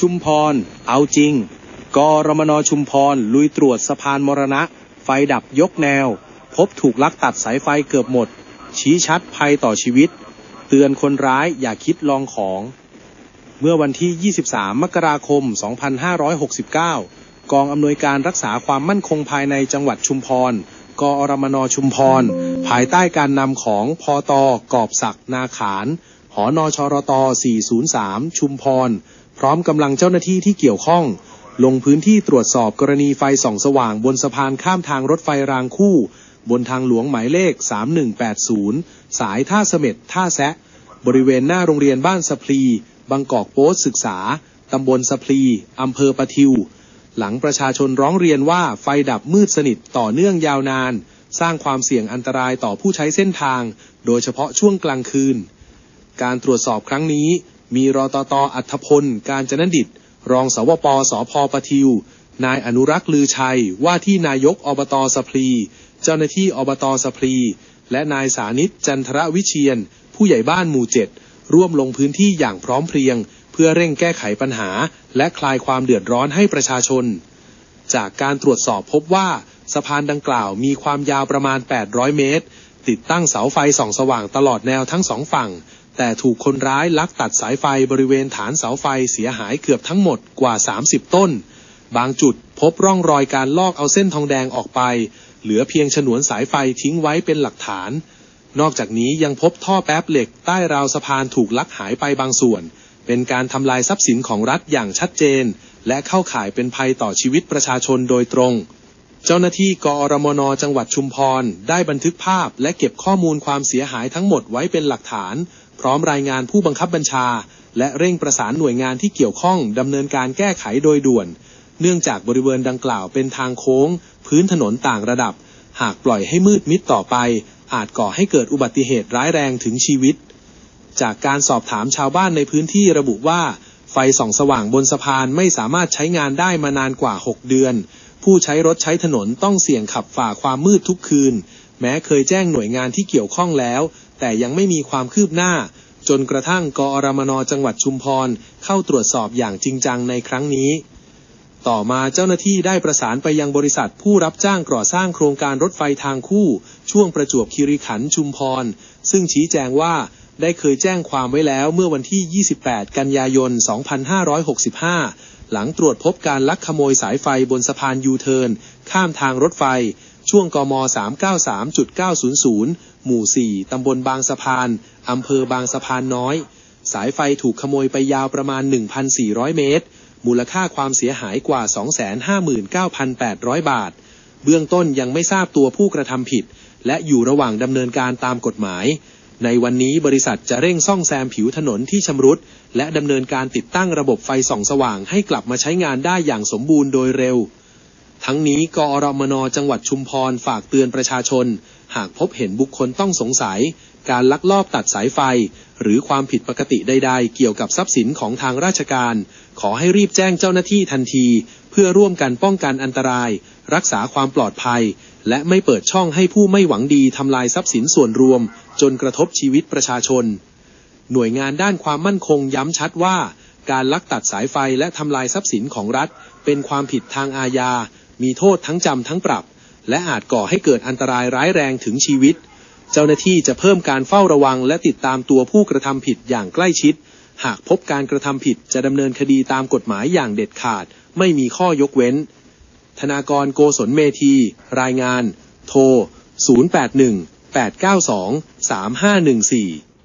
ชุมพร เอาจริง กรมนชุมพร ลุยตรวจสะพานมรณะ ไฟดับยกแนว พบถูกลักตัดสายไฟเกือบหมด ชี้ชัดภัยต่อชีวิต เตือนคนร้ายอย่าคิดลองของ เมื่อวันที่ 23 มกราคม 2569 กองอำนวยการรักษาความมั่นคงภายในจังหวัดชุมพร กอรมนชุมพร ภายใต้การนำของพอตกอบศักดิ์นาขานหอนอชรต 403 ชุมพร พร้อมกำลังเจ้าหน้าที่ที่เกี่ยวข้อง ลงพื้นที่ตรวจสอบกรณีไฟส่องสว่างบนสะพานข้ามทางรถไฟรางคู่ บนทางหลวงหมายเลข 3180 สายท่าเสม็ดท่าแซะ บริเวณหน้าโรงเรียนบ้านสะพลีบางกอกโป๊สศึกษา ตำบลสะพลีอำเภอปะทิว หลังประชาชนร้องเรียนว่าไฟดับมืดสนิทต่อเนื่องยาวนาน สร้างความเสี่ยงอันตรายต่อผู้ใช้เส้นทาง โดยเฉพาะช่วงกลางคืน การตรวจสอบครั้งนี้ มีรอตตอัธพล การจนดิต รองสวปสพปทิว นายอนุรักษ์ลือชัย ว่าที่นายกอบตสะพลี เจ้าหน้าที่อบตสะพลี และนายสานิตจันทรวิเชียน ผู้ใหญ่บ้านหมู่เจ็ดร่วมลงพื้นที่อย่างพร้อมเพรียง เพื่อเร่งแก้ไขปัญหา และคลายความเดือดร้อนให้ประชาชน จากการตรวจสอบพบว่าสะพานดังกล่าวมีความยาวประมาณ 800 เมตร ติดตั้งเสาไฟส่องสว่างตลอดแนวทั้งสองฝั่ง แต่ถูกคนร้ายลักตัดสายไฟบริเวณฐานเสาไฟเสียหายเกือบทั้งหมดกว่า 30 ต้น บางจุดพบร่องรอยการลอกเอาเส้นทองแดงออกไป เหลือเพียงฉนวนสายไฟทิ้งไว้เป็นหลักฐาน นอกจากนี้ยังพบท่อแป๊บเหล็กใต้ราวสะพานถูกลักหายไปบางส่วน เป็นการทำลายทรัพย์สินของรัฐอย่างชัดเจน และเข้าข่ายเป็นภัยต่อชีวิตประชาชนโดยตรงเจ้าหน้าที่กอรมนจังหวัดชุมพร ได้บันทึกภาพและเก็บข้อมูลความเสียหายทั้งหมดไว้เป็นหลักฐาน พร้อมรายงานผู้บังคับบัญชา และเร่งประสานหน่วยงานที่เกี่ยวข้องดำเนินการแก้ไขโดยด่วน เนื่องจากบริเวณดังกล่าวเป็นทางโค้ง พื้นถนนต่างระดับ หากปล่อยให้มืดมิดต่อไป อาจก่อให้เกิดอุบัติเหตุร้ายแรงถึงชีวิต จากการสอบถามชาวบ้านในพื้นที่ระบุว่า ไฟส่องสว่างบนสะพานไม่สามารถใช้งานได้มานานกว่า 6 เดือน ผู้ใช้รถใช้ถนนต้องเสี่ยงขับฝ่าความมืดทุกคืน แม้เคยแจ้งหน่วยงานที่เกี่ยวข้องแล้ว แต่ยังไม่มีความคืบหน้า จนกระทั่งกอรมนจังหวัดชุมพร เข้าตรวจสอบอย่างจริงจังในครั้งนี้ ต่อมาเจ้าหน้าที่ได้ประสานไปยังบริษัทผู้รับจ้างก่อสร้างโครงการรถไฟทางคู่ ช่วงประจวบคีรีขันธ์ชุมพร ซึ่งชี้แจงว่าได้เคยแจ้งความไว้แล้วเมื่อวันที่ 28 กันยายน 2565 หลังตรวจพบการลักขโมยสายไฟบนสะพานยูเทิร์นข้ามทางรถไฟ ช่วงกม 393.900 หมู่ 4 ตำบลบางสะพาน อำเภอบางสะพานน้อย สายไฟถูกขโมยไปยาวประมาณ 1,400 เมตร มูลค่าความเสียหายกว่า 259,800 บาท เบื้องต้นยังไม่ทราบตัวผู้กระทำผิด และอยู่ระหว่างดำเนินการตามกฎหมาย ในวันนี้บริษัทจะเร่งซ่อมแซมผิวถนนที่ชำรุด และดำเนินการติดตั้งระบบไฟส่องสว่างให้กลับมาใช้งานได้อย่างสมบูรณ์โดยเร็ว ทั้งนี้กอรมนจังหวัดชุมพรฝากเตือนประชาชน หากพบเห็นบุคคลต้องสงสัย การลักลอบตัดสายไฟ หรือความผิดปกติใดๆ เกี่ยวกับทรัพย์สินของทางราชการ ขอให้รีบแจ้งเจ้าหน้าที่ทันที เพื่อร่วมกันป้องกันอันตราย รักษาความปลอดภัย และไม่เปิดช่องให้ผู้ไม่หวังดีทำลายทรัพย์สินส่วนรวม จนกระทบชีวิตประชาชน หน่วยงานด้านความมั่นคงย้ำชัดว่า การลักตัดสายไฟและทำลายทรัพย์สินของรัฐ เป็นความผิดทางอาญา มีโทษทั้งจำทั้งปรับ และอาจก่อให้เกิดอันตรายร้ายแรงถึงชีวิต เจ้าหน้าที่จะเพิ่มการเฝ้าระวังและติดตามตัวผู้กระทำผิดอย่างใกล้ชิด หากพบการกระทำผิดจะดำเนินคดีตามกฎหมายอย่างเด็ดขาด ไม่มีข้อยกเว้น ธนากรโกศลเมธี รายงาน โทร 081 892 3514